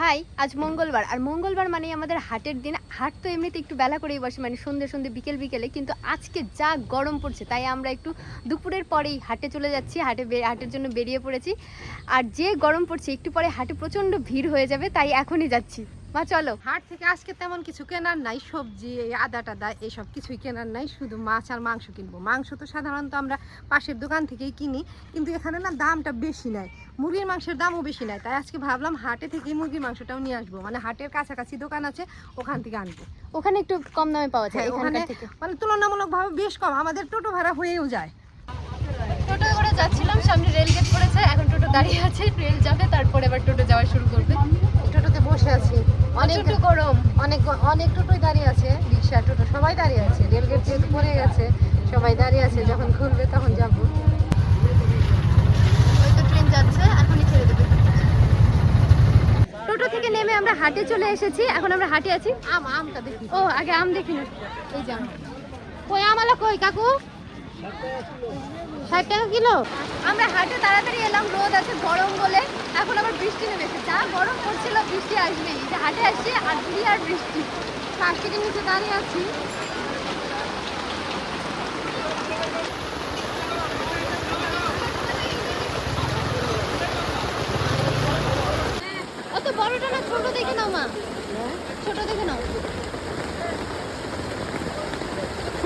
High, আজ মঙ্গলবার। আর মঙ্গলবার মানে আমাদের হাটের দিন। হাট তো এমনিতে একটু বেলা করেই বসে মানে সন্ধ্যে সন্ধ্যে, বিকেল বিকেলে। কিন্তু আজকে যা গরম পড়ছে, তাই আমরা একটু দুপুরের পরেই হাটে চলে যাচ্ছি, হাটে হাটের জন্য বেরিয়ে পড়েছি। আর যে গরম পড়ছে, একটু পরে হাটে প্রচণ্ড ভিড় হয়ে যাবে, তাই এখনই যাচ্ছি। মা চলো। হাট থেকে আজকে তেমন কিছু কেনার নাই সবজি এই আদা টাদা এইসব কিছুই কেনার নাই শুধু মাছ আর মাংস কিনবো। মাংস তো সাধারণত আমরা পাশের দোকান থেকেই কিনি কিন্তু এখানে না দামটা বেশি নাই। মুরগির মাংসের দামও বেশি নাই। তাই আজকে ভাবলাম হাটে থেকেই মুরগির মাংসটাও নিয়ে আসব। মানে হাটের কাছাকাছি দোকান আছে ওখান থেকে আনব। ওখানে একটু কম দামে পাওয়া যায় হ্যাঁ, ওখানে মানে তুলনামূলকভাবে বেশ কম। আমাদের টোটো ভাড়া হয়েও যায়। টোটো করে যাচ্ছিলাম সামনে রেল গেট পড়েছে এখন টোটো দাঁড়িয়ে আছে রেল যাবে তারপরে এবার অনেক অনেক টোটোই দাঁড়িয়ে আছে রিক্সা টোটো সবাই দাঁড়িয়ে আছে। রেলগেট যেহেতু পড়ে গেছে সবাই দাঁড়িয়ে আছে যখন খুলবে তখন যাব। ওই তো ট্রেন যাচ্ছে এখনই ছেড়ে দেবে। টোটো থেকে নেমে আমরা হাটে চলে এসেছি। এখন আমরা হাটে আছি। আম আমটা দেখি। ও আগে আম দেখি না। এই যে আম। কই আমালা কই কাকু? ষাট টাকা কিলো? আমরা হাটে তাড়াতাড়ি এলাম, রোদ আছে, গরম বলে। এখন আবার বৃষ্টি নেমেছে। যা গরম পড়ছিল, বৃষ্টি আসবেই। যে হাটে আসছি, আর ঘুরি আর বৃষ্টি। প্লাস্টিকের নিচে দাঁড়িয়ে আছি অত বড়টা না, ছোট দেখে নাও মা। ছোট দেখে নাও।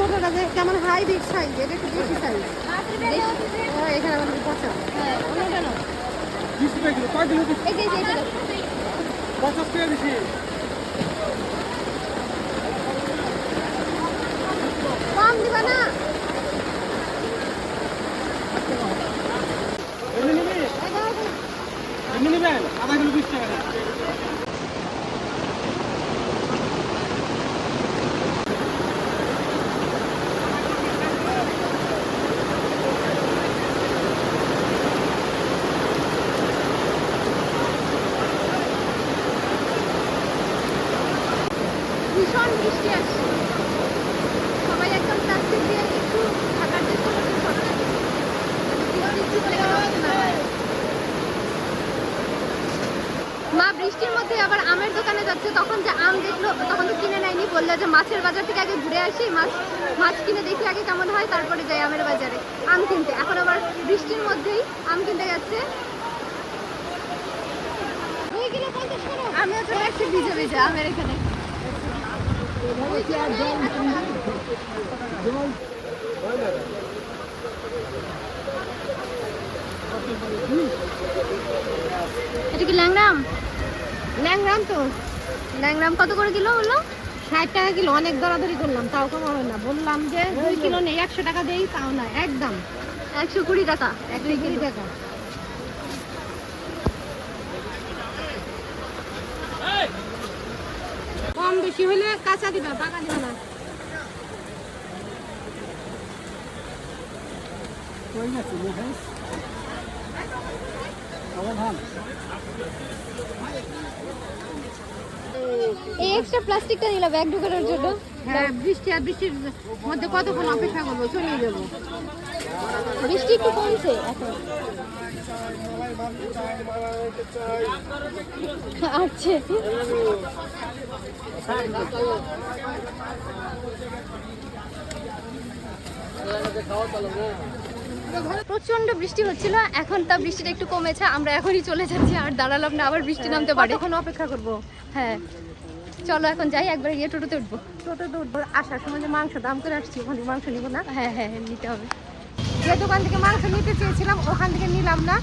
ছোটটা যে কেমন হাই বিগ সাইজ এটা একটু বেশি সাইজ ও এখানে আমাদের পচা। হ্যাঁ নাও। বিশ টাকা কিলো কয় কিলো এই যে। পঞ্চাশ টাকা কম দিবা না এমনি নিবি এমনি নিবেন আধা কিলো বিশ টাকা দিচ্ছি ভীষণ বৃষ্টি আসছে। সবাই একদম প্লাস্টিক দিয়ে একটু ঢাকার চেষ্টা করছে বৃষ্টি। মা। বৃষ্টির মধ্যে আবার আমের দোকানে যাচ্ছে। তখন যে আম দেখল তখন তো কিনে নেয়নি। বলল যে মাছের বাজার থেকে আগে ঘুরে আসি মাছ মাছ কিনে দেখি আগে কেমন হয় তারপরে যাই আমের বাজারে। আম কিনতে। এখন আবার বৃষ্টির মধ্যেই আম কিনতে যাচ্ছে। আমিও চলে আসছি ভিজে ভিজে আমের এখানে। এটা কি ল্যাংরাম ল্যাংরাম তো। ল্যাংরাম কত করে কিলো বলল ষাট টাকা কিলো অনেক দরাদরি করলাম তাও কম হবে না। বললাম যে দুই কিলো নেই একশো টাকা দেই তাও না একদম। একশো কুড়ি টাকা। একশো কুড়ি টাকা। কম বেশি হলে কাঁচা দিবা পাকা দিবা না। এই এক্সট্রা প্লাস্টিকটা নিলাম ব্যাগ ঢুকানোর জন্য? হ্যাঁ বৃষ্টি আর বৃষ্টির মধ্যে কতক্ষণ অপেক্ষা করব? চলে যাব। বৃষ্টি একটু কমছে এখন। আচ্ছা। প্রচণ্ড বৃষ্টি হচ্ছিল এখন তা বৃষ্টিটা একটু কমেছে আমরা এখনই চলে যাচ্ছি আর দাঁড়ালাম না আবার বৃষ্টি নামতে পারে। এখন অপেক্ষা করব? হ্যাঁ। চলো এখন যাই একবার গিয়ে টোটোতে উঠবো। টোটোতে উঠবো আসার সময় যে মাংস দাম করে আসছি ওখানে মাংস নিবো না। হ্যাঁ হ্যাঁ হ্যাঁ, নিতে হবে। যে দোকান থেকে মাংস নিতে চেয়েছিলাম ওখান থেকে নিলাম না।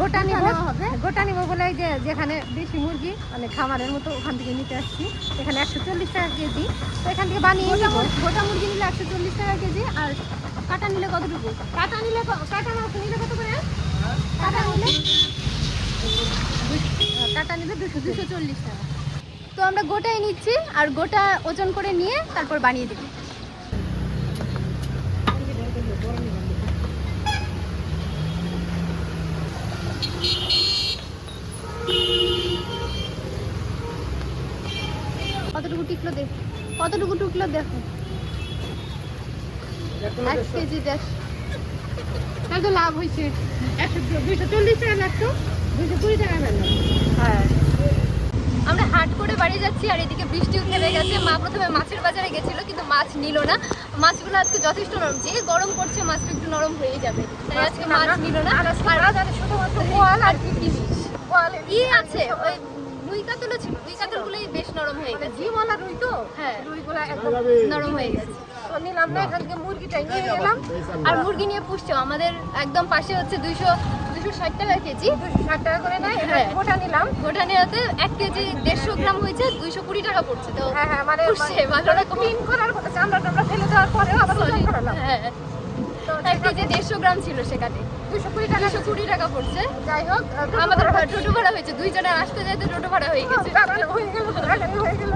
গোটা নিব হবে? গোটা নিব বলে এই যে যেখানে দেশি মুরগি মানে খামারের মতো ওখান থেকে নিতে আসছি। এখানে একশো চল্লিশ টাকা কেজি। তো এখান থেকে বানিয়ে গোটা নিব। গোটা মুরগি নিলে একশো চল্লিশ টাকা কেজি আর কাটা নিলে কতটুকু? কাটা নিলে কাটা মাংস নিলে কত করে? কাটা নিলে? কাটা নিলে দুশো দুশো চল্লিশ টাকা। তো আমরা গোটাই নিচ্ছি আর গোটা ওজন করে নিয়ে তারপর বানিয়ে দিবি। কতটুকু টিকলো দেখ কতটুকু টুকলো দেখো। এক কেজি দেখ। তাহলে তো লাভ হয়েছে। একশো দুইশো চল্লিশ টাকা লাগতো দুইশো কুড়ি টাকা হ্যাঁ। বাড়ি যাচ্ছি আর এদিকে বৃষ্টিও থেমে গেছে। মা প্রথমে মাছের বাজারে গেছিল কিন্তু মাছ নিল না। মাছগুলো আজকে যথেষ্ট নরম। যে গরম পড়ছে মাছটা একটু নরম হয়ে যাবে। তাই আজকে মাছ নিল না। আর শুধুমাত্র আর কি বোয়ালের ই আছে ওই কাতলও ছিল রুই কাতলগুলোই বেশ নরম হয়ে মানে গেছে। জিওয়ালা রুই তো? হ্যাঁ। রুইগুলা একদম নরম হয়ে গেছে। তো নিলাম না এখান থেকে মুরগিটাই নিয়ে গেলাম আর মুরগি নিয়ে পুষছো আমাদের একদম পাশে হচ্ছে দুইশো দুশো ষাট টাকা কেজি। দুশো ষাট টাকা করে নেয় হ্যাঁ। গোটা নিলাম। গোটা নেওয়াতে এক কেজি দেড়শো গ্রাম হয়েছে দুইশো কুড়ি টাকা পড়ছে তো হ্যাঁ হ্যাঁ মানে পুষছে ভালো রকম। করার কথা চামড়া টামড়া ফেলে দেওয়ার পরেও আবার করালাম। হ্যাঁ। তো যে দেড়শো গ্রাম ছিল সেখানে। দুশো কুড়ি টাকা দুশো কুড়ি টাকা পড়ছে। যাই হোক আমাদের টোটো ভাড়া হয়েছে দুইজনে আসতে যাইতে টোটো ভাড়া হয়ে গেছে। হয়ে গেল হয়ে গেল।